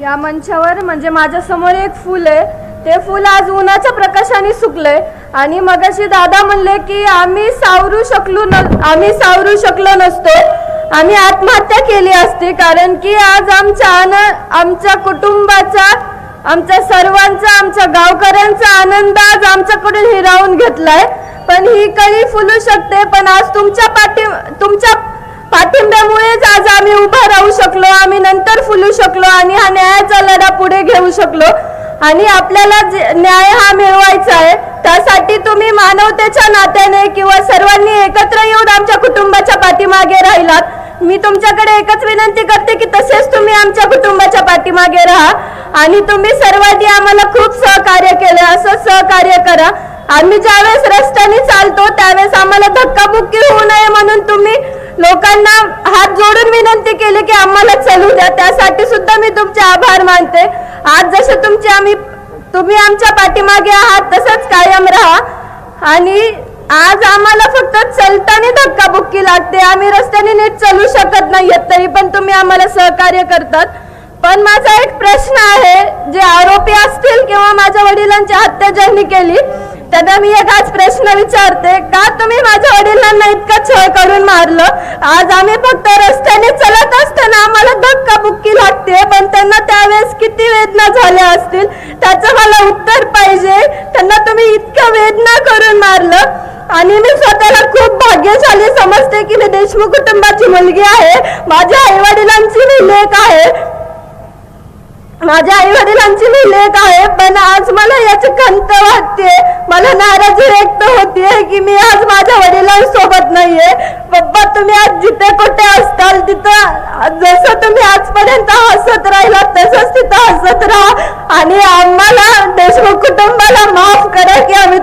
या मंचावर म्हणजे माझ्यासमोर एक फुल आहे. ते फुल आज उन्हाच्या प्रकाशाने सुकलंय. आणि मगाशी दादा म्हणले की आम्ही सावरू शकलो न आम्ही सावरू शकलो नसतो. आम्ही आत्महत्या केली असती. कारण की आज आमच्या आनंद आमच्या कुटुंबाचा आमच्या सर्वांचा आमच्या गावकऱ्यांचा आनंद आज आमच्याकडून हिरावून घेतलाय. पण ही कळी फुलू शकते. पण आज तुमच्या पाठी तुमच्या पाठिंब्यामुळेच शकलो आम्ही नंतर फुलू शकलो आणि हा न्यायाचा लढा पुढे घेऊ शकलो. आणि आपल्याला जे- न्याय हा मिळवायचा आहे त्यासाठी तुम्ही मानवतेच्या नात्याने किंवा सर्वांनी एकत्र येऊन आमच्या कुटुंबाच्या पाठीमागे राहिलात. मी तुमच्याकडे एकच विनंती करते की तसेच तुम्ही आमच्या कुटुंबाच्या पाठीमागे राहा. आणि तुम्ही सर्वांनी आम्हाला खूप सहकार्य केलं असं सहकार्य करा. आम्ही ज्यावेळेस रस्त्याने चालतो त्यावेळेस आम्हाला धक्काबुक्की होऊ नये म्हणून तुम्ही लोकांना हात जोडून विनंती केली की आम्हाला चलू द्या. त्यासाठी सुद्धा मी तुमचे आभार मानते. आज जसे तुमचे आम्ही तुम्ही आमच्या पाठीमागे आहात तसंच कायम राहा. आणि आज आम्हाला फक्त चलताना धक्काबुक्की लागते. आम्ही रस्त्याने नीट चालू शकत नाहीयेत तरी पण तुम्ही आम्हाला सहकार्य करतात. पण माझा एक प्रश्न आहे जे आरोपी असतील किंवा माझ्या वडिलांची हत्या ज्यांनी केली त्यांना मी एकाच प्रश्न विचारते का तुम्ही माझ्या वडिलांना इतकं छळ करून मारलं? आज आम्ही फक्त रस्त्याने चलत असताना आम्हाला धक्काबुक्की लागते पण त्यांना त्यावेळेस किती वेदना झाल्या असतील? त्याचं मला उत्तर पाहिजे. त्यांना तुम्ही इतकं वेदना करून मारलं. आणि मी स्वतःला खूप भाग्यशाली समजते की मी देशमुख कुटुंबाची मुलगी आहे. माझ्या आई वडिलांची मी लेख आहे. माझ्या आई वडिलांची मी लेख आहे पण आज मला याची खंत वाटते मला नाराजी व्यक्त होतीये की मी आज माझ्या वडिलांसोबत नाहीये. पप्पा तुम्ही आज जिथे कुठे असताल तिथं जसं तुम्ही आजपर्यंत हसत राहिला तसंच तिथं हसत राहा. आणि आम्हाला देशमुख कुटुंबाला माफ करा की आम्ही